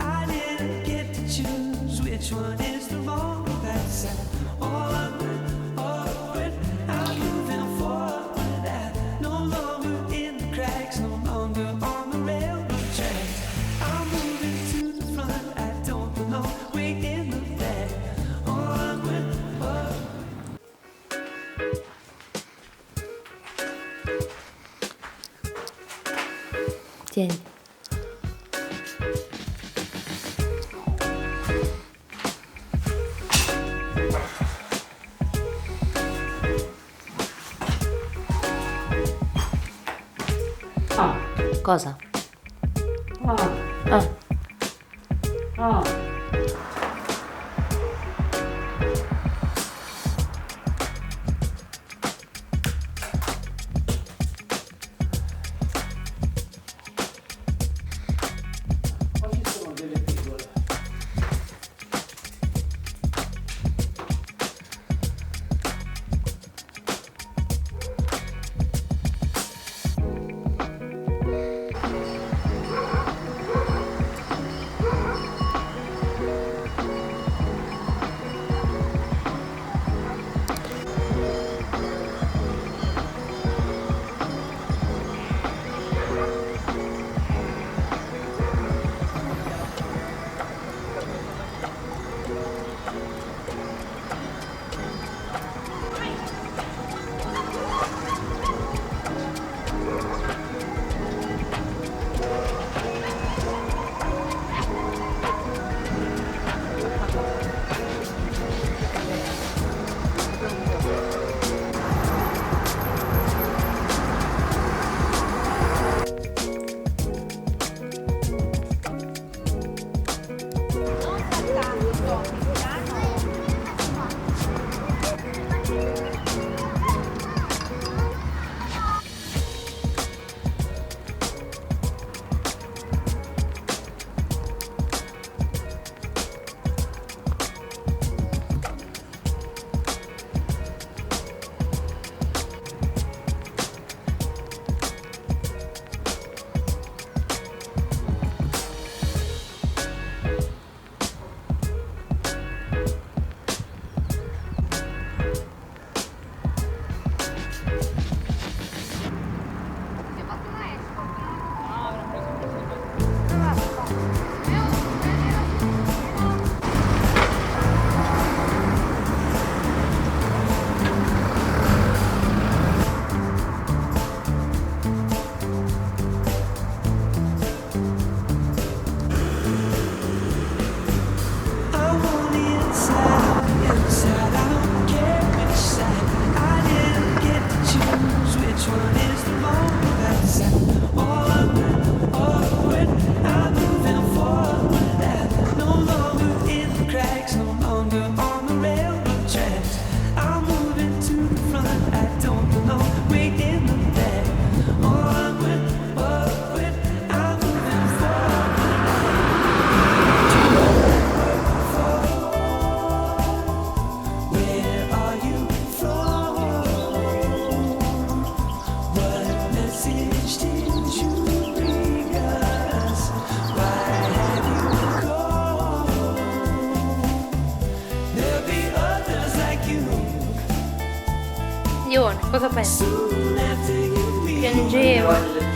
I didn't get to choose which one is. cosa? Ah. ah. yun. Cosa pensi? Piangevo.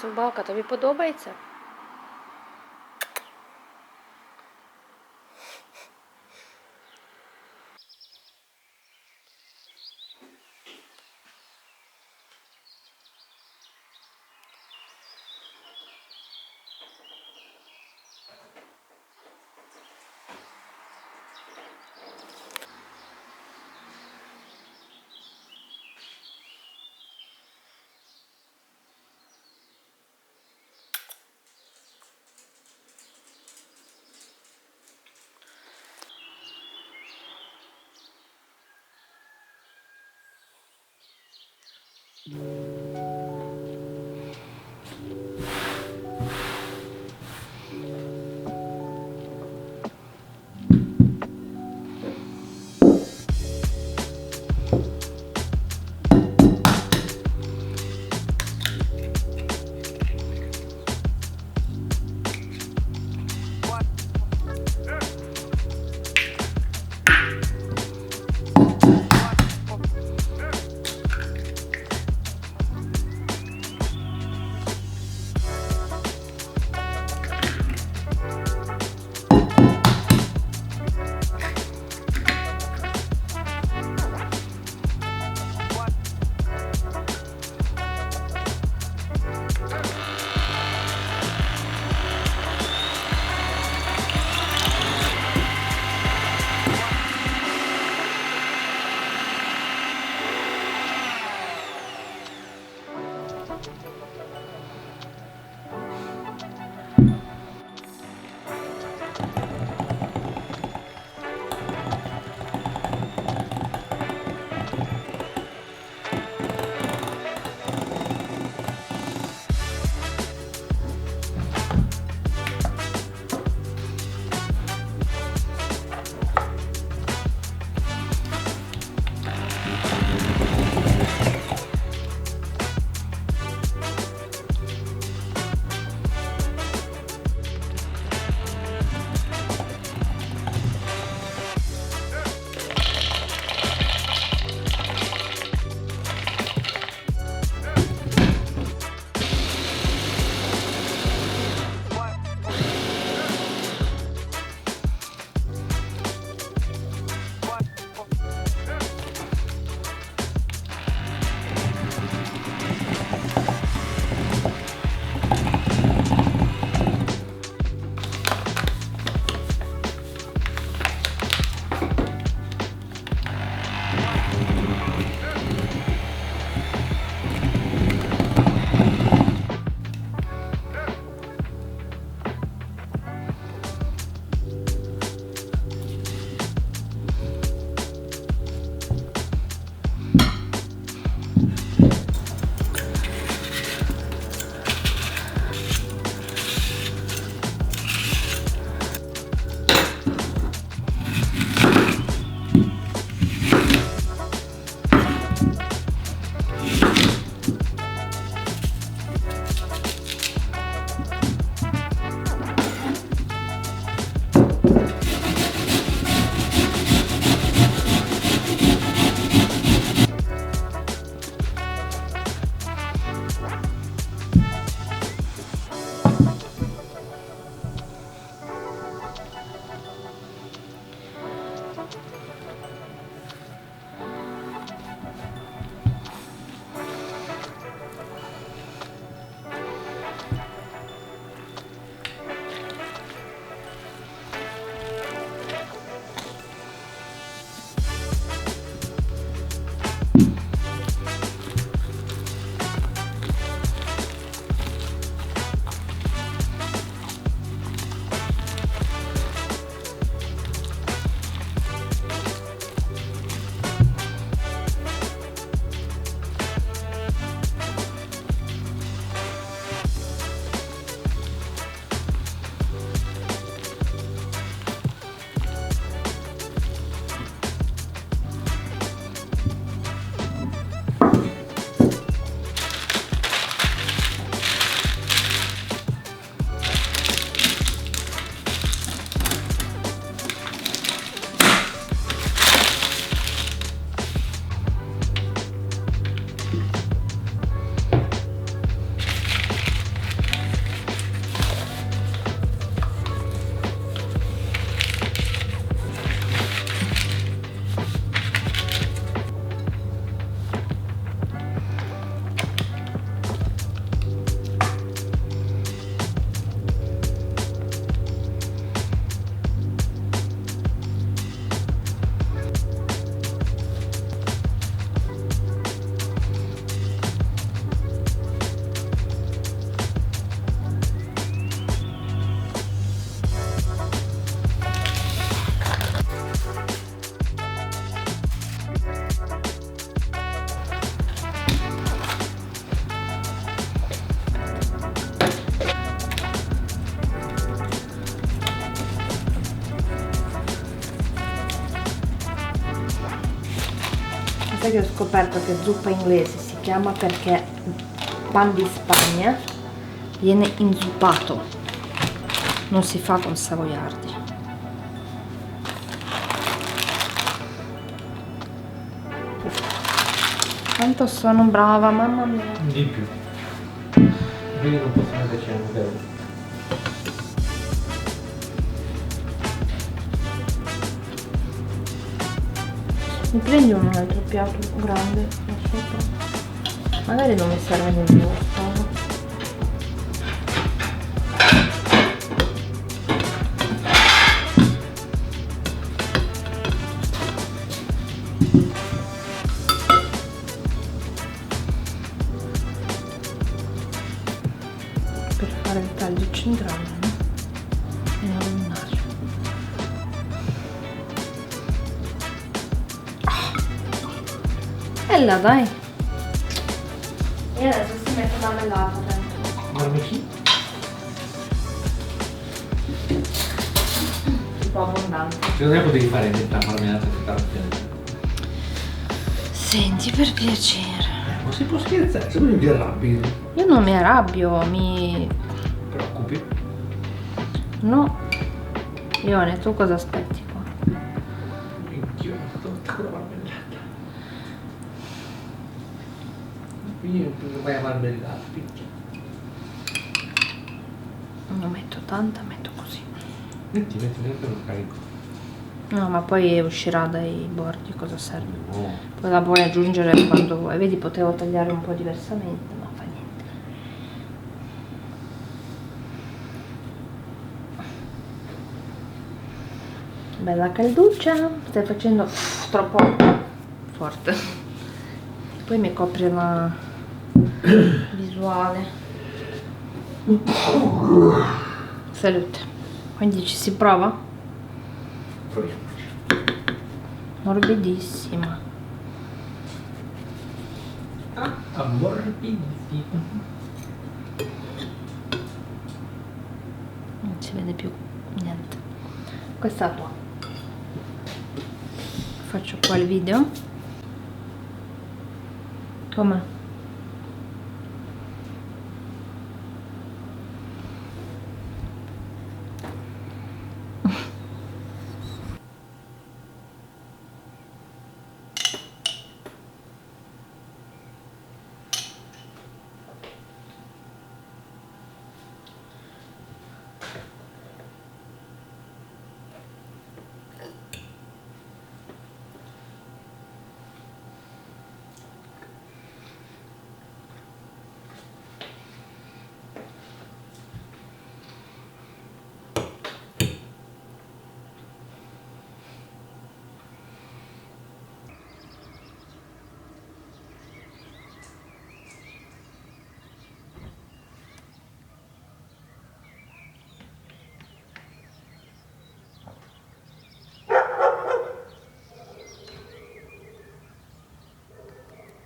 Собака, тобі подобається? you. Che ho scoperto che zuppa inglese si chiama perché pan di Spagna viene inzuppato, non si fa con savoiardi. Quanto sono brava, mamma mia. Di più. Quindi non posso metterci Mi prendi un altro piatto grande da sopra? Magari non mi serve nemmeno lo. Per fare il taglio centrale, Bella dai. E adesso si mette una bellata dentro. Marmicino? Un po' abbondante. Secondo me potevi fare detta marmellata di carote. Senti per piacere. Eh, ma si può scherzare, se vuoi ti arrabbi, Io non mi arrabbio, mi. ti preoccupi. No. Ione, tu cosa aspetti qua? Minchia, tutta quella marmellata. Io non vai a marmellata, picchia. Non metto tanta, metto così. Metti, metti dentro lo carico. No, ma poi uscirà dai bordi, cosa serve? No. Poi la puoi aggiungere quando vuoi. Vedi, potevo tagliare un po' diversamente, ma fa niente. Bella calduccia, stai facendo troppo forte. Poi mi copre la visuale. Salute. Quindi ci si prova? Proviamoci. Morbidissima. Ammorbidissimo. Non si vede più niente. Questa tua. Faccio qua il video. Come?